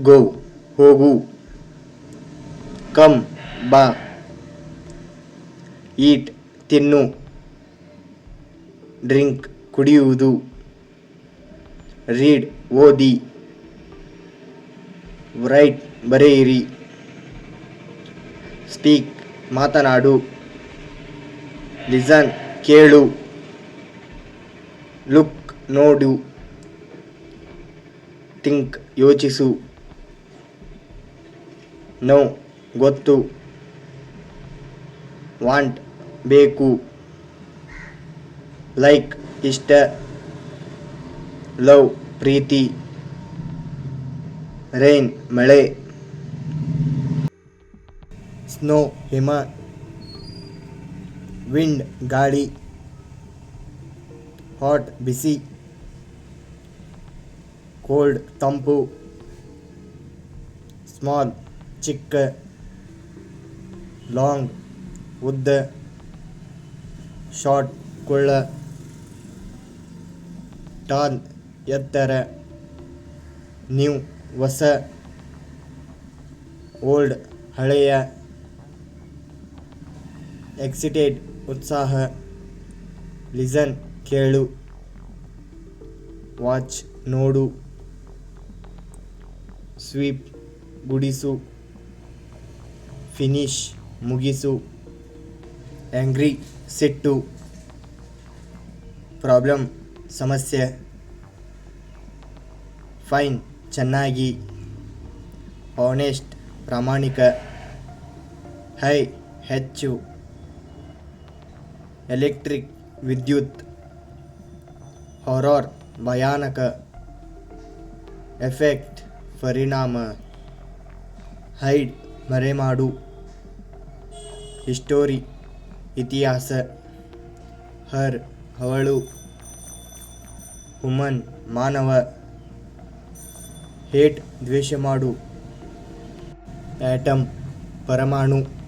ಗೋ ಹೋಗು, ಕಮ್, ಬಾ, ಈಟ್, ತಿನ್ನು, ಡ್ರಿಂಕ್, ಕುಡಿಯುವುದು, ರೀಡ್, ಓದಿ, ರೈಟ್, ಬರೆಯಿರಿ, ಸ್ಪೀಕ್, ಮಾತನಾಡು, ಲಿಸನ್, ಕೇಳು, ಲುಕ್, ನೋಡು, ಥಿಂಕ್, ಯೋಚಿಸು. ನೋ, ಗೊತ್ತು. ವಾಂಟ್, ಬೇಕು. ಲೈಕ್, ಇಷ್ಟ. ಲವ್, ಪ್ರೀತಿ. ರೈನ್, ಮಳೆ. ಸ್ನೋ, ಹಿಮ. ವಿಂಡ್, ಗಾಳಿ. ಹಾಟ್, ಬಿಸಿ. ಕೋಲ್ಡ್, ತಂಪು. ಸ್ಮಾಲ್ ಚಿಕ್ಕ, ಲಾಂಗ್, ಉದ್ದ, ಶಾರ್ಟ್, ಕುಳ್ಳ ಟಾಲ್ ಎತ್ತರ, ನ್ಯೂ, ಹೊಸ, ಓಲ್ಡ್, ಹಳೆಯ, ಎಕ್ಸಿಟೆಡ್, ಉತ್ಸಾಹ, ಲಿಸನ್, ಕೇಳು, ವಾಚ್, ನೋಡು, ಸ್ವೀಪ್, ಗುಡಿಸು. ಫಿನಿಶ್ ಮುಗಿಸು ಆ್ಯಂಗ್ರಿ ಸಿಟ್ಟು ಪ್ರಾಬ್ಲಮ್ ಸಮಸ್ಯೆ ಫೈನ್ ಚೆನ್ನಾಗಿ ಆನೆಸ್ಟ್ ಪ್ರಾಮಾಣಿಕ ಹೈ ಹೆಚ್ಚು ಎಲೆಕ್ಟ್ರಿಕ್ ವಿದ್ಯುತ್ ಹಾರರ್ ಭಯಾನಕ ಎಫೆಕ್ಟ್ ಪರಿಣಾಮ ಹೈಡ್ ಮರೆಮಾಡು. ಹಿಸ್ಟೋರಿ ಇತಿಹಾಸ ಹರ್ ಅವಳು ಹುಮನ್ ಮಾನವ ಹೇಟ್ ದ್ವೇಷ ಮಾಡು. ಆಟಮ್ ಪರಮಾಣು.